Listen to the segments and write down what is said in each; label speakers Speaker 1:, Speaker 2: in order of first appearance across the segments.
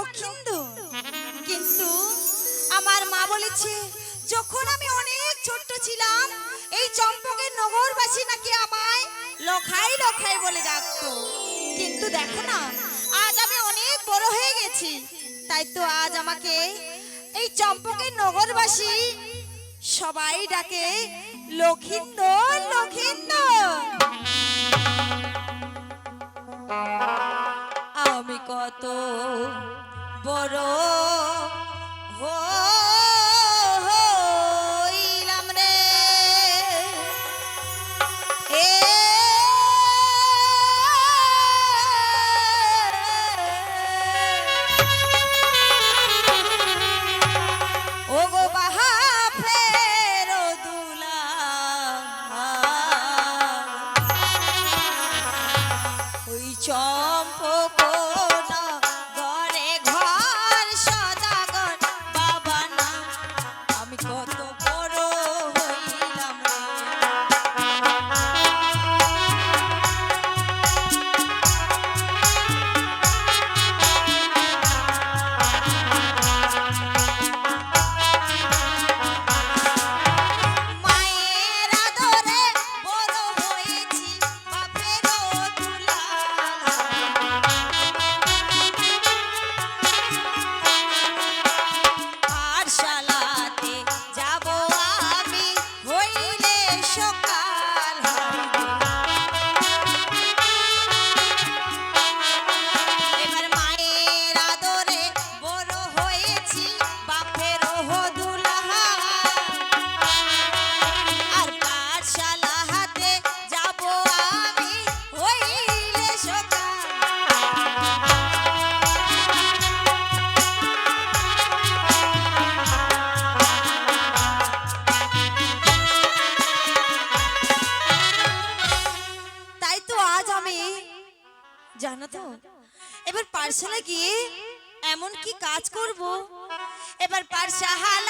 Speaker 1: লক্ষিন্দু কিন্তু আমার মা বলেছে, যখন আমি অনেক ছোট্ট ছিলাম, এই চম্পকের নগরবাসী নাকি আমায় লখাই লখাই বলে ডাকতো। কিন্তু দেখো না, আজ আমি অনেক বড় হয়ে গেছি। তাই তো আজ আমাকে এই চম্পকের নগরবাসী সবাই ডাকে লক্ষিন্দর লক্ষিন্দর আমি কত বড় হইলাম কাজ করব। এবার পাঠশালাতে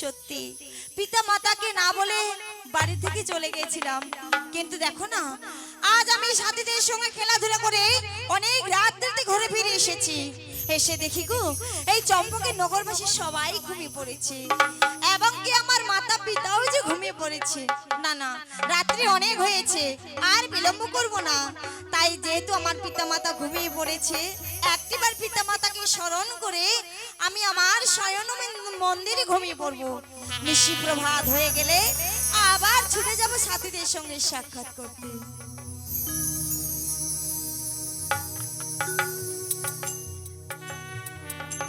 Speaker 1: সত্যি। পিতা মাতাকে না বলে বাড়ি থেকে চলে গিয়েছিলাম। কিন্তু দেখো না, আজ আমি সাথীদের সঙ্গে খেলাধুলা করে অনেক রাত ঘরে ফিরে এসেছি। এসে দেখি গো, এই চম্পকের নগরবাসী সবাই ঘুমিয়ে পড়েছে। এবং কি আমার মাতা পিতাও যে ঘুমিয়ে পড়েছে। না না, রাত্রি অনেক হয়েছে, আর বিলম্ব করব না। তাই যেহেতু আমার পিতা মাতা ঘুমিয়ে পড়েছে, একটিবার পিতা মাতাকে স্মরণ করে আমি আমার শয়ন মন্দিরে ঘুমিয়ে পড়ব। নিশি প্রভাত হয়ে গেলে আবার ছুটে যাব সাথীদের সঙ্গে সাক্ষাৎ করতে।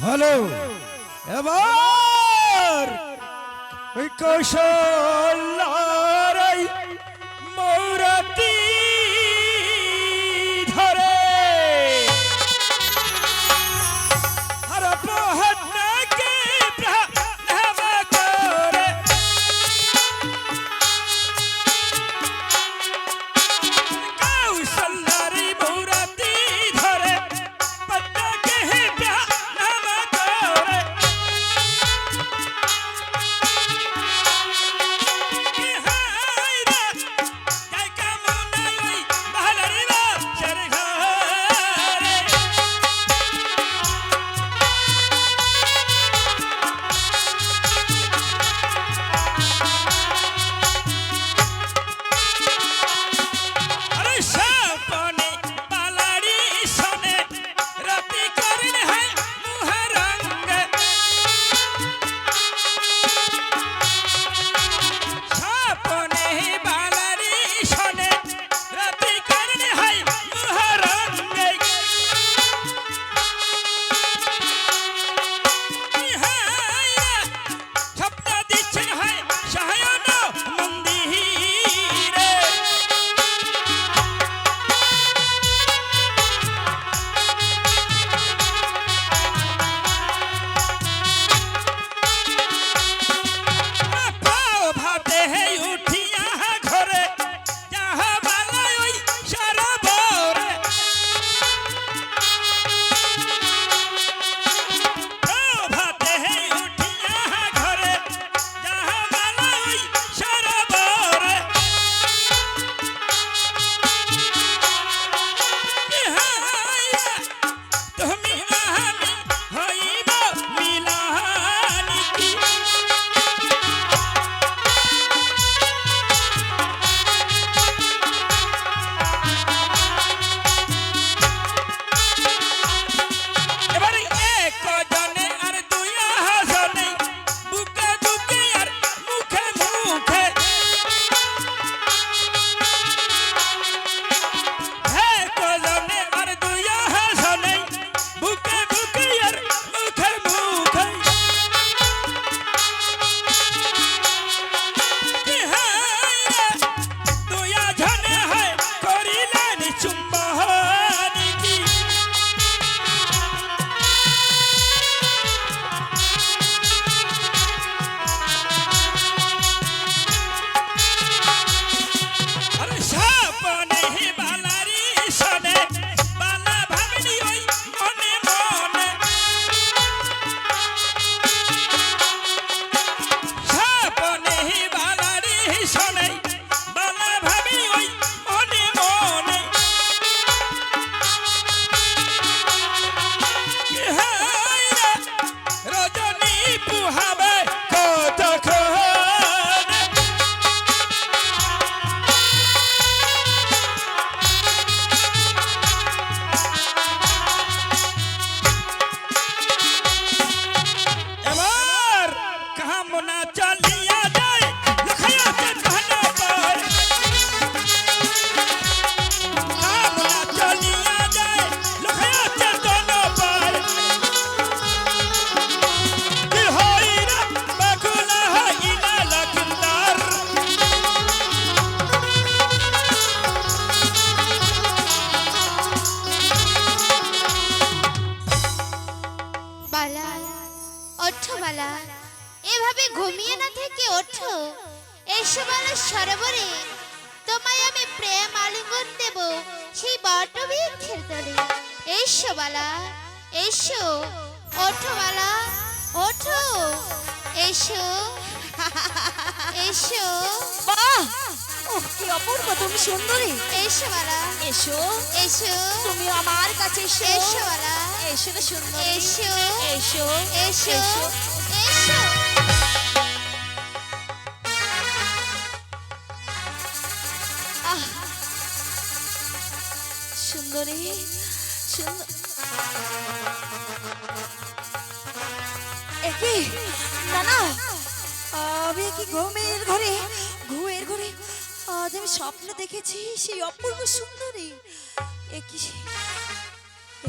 Speaker 2: হ্যালো এবার কৌশল না চলে রসমালা সরোবরে তোমায় আমি
Speaker 3: প্রেম আলিঙ্গন দেব সেই বটবৃক্ষের তলে এসো বালা এসো ওঠো বালা ওঠো এসো এসো।
Speaker 1: বাহ ওহ কি অপূর্ব তুমি সুন্দরী।
Speaker 3: এসো বালা
Speaker 1: এসো
Speaker 3: এসো
Speaker 1: তুমি আমার কাছে এসো।
Speaker 3: এসো বালা
Speaker 1: এসো সুন্দর।
Speaker 3: এসো
Speaker 1: এসো
Speaker 3: এসো।
Speaker 1: সুন্দরী আমি কি ঘুমের ঘরে ঘুমের ঘরে আজ আমি স্বপ্ন দেখেছি সেই অপূর্ব সুন্দরী। একই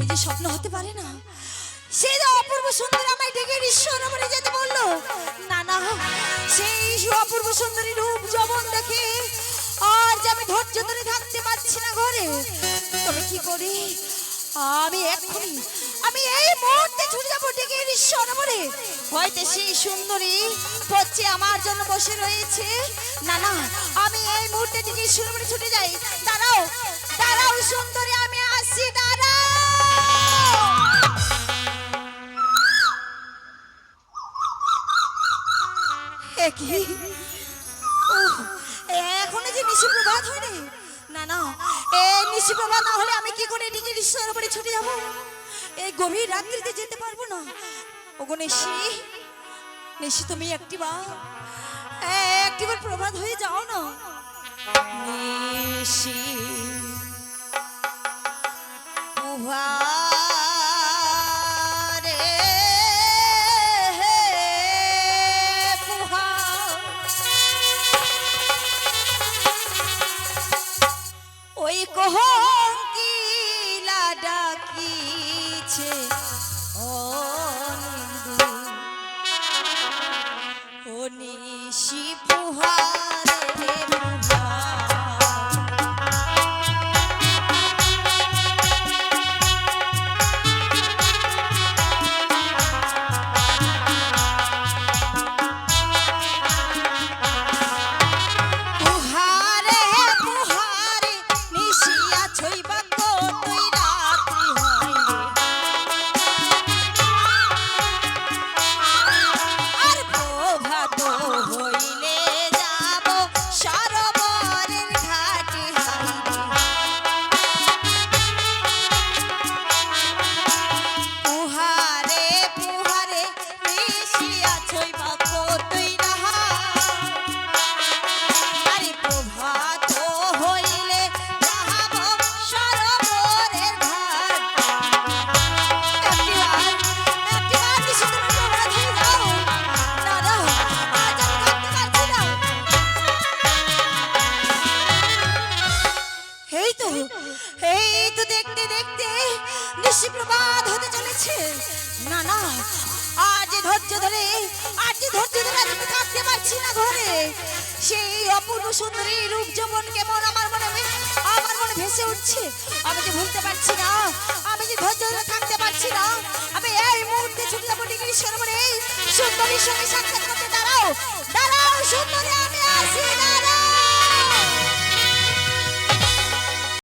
Speaker 1: এই যে স্বপ্ন হতে পারে না। সেই যে অপূর্ব সুন্দরী আমায় ডেকে ঈশ্বর বলে যেতে বলল। না না। সেই অপূর্ব সুন্দরী রূপ যবন দেখে আর যে আমি ধৈর্য ধরে থাকতে পারছি না ঘরে। তবে কি করি? আমি এক্ষুনি আমি এই মুহূর্তে ছুটে যাব ডেকে ঈশ্বর হয়তো সেই সুন্দরী পচ্ছে আমার জন্য বসে রয়েছে। না না আমি এই মুহূর্তে ডেকে ঈশ্বর ছুটে যাই। দাঁড়াও দাঁড়াও সুন্দরী আমি আসছি দাঁড়াও। এ কি? উহ, এখনও যে নিশি প্রভাত হয়নি না না এই নিশি প্রভাত না হলে আমি কি করে এদিকে ঈশ্বরের উপরে ছুটে যাব? এই গভীর রাত্রিতে যেতে পারব না। ওগো নিশি নিশি তুমি একটিবার এ, একটিবার প্রভাত হয়ে যাও না। নিশি পুহারে পুহার না ঘরে। সেই অপূর্ব সুন্দরী রূপ যেমন কেমন আমার মনে আমার মনে ভেসে উঠছে। আমি যে ভুলতে পারছি না, আমি যে ধৈর্য ধরে থাকতে পারছি না, আমি এই মুহূর্তে ছুটলাম ডিগ্রি সরবরে এই সুন্দরীর সঙ্গে সাক্ষাৎ করতে দাঁড়াও। দাঁড়াও, সুন্দরী, আমি আসি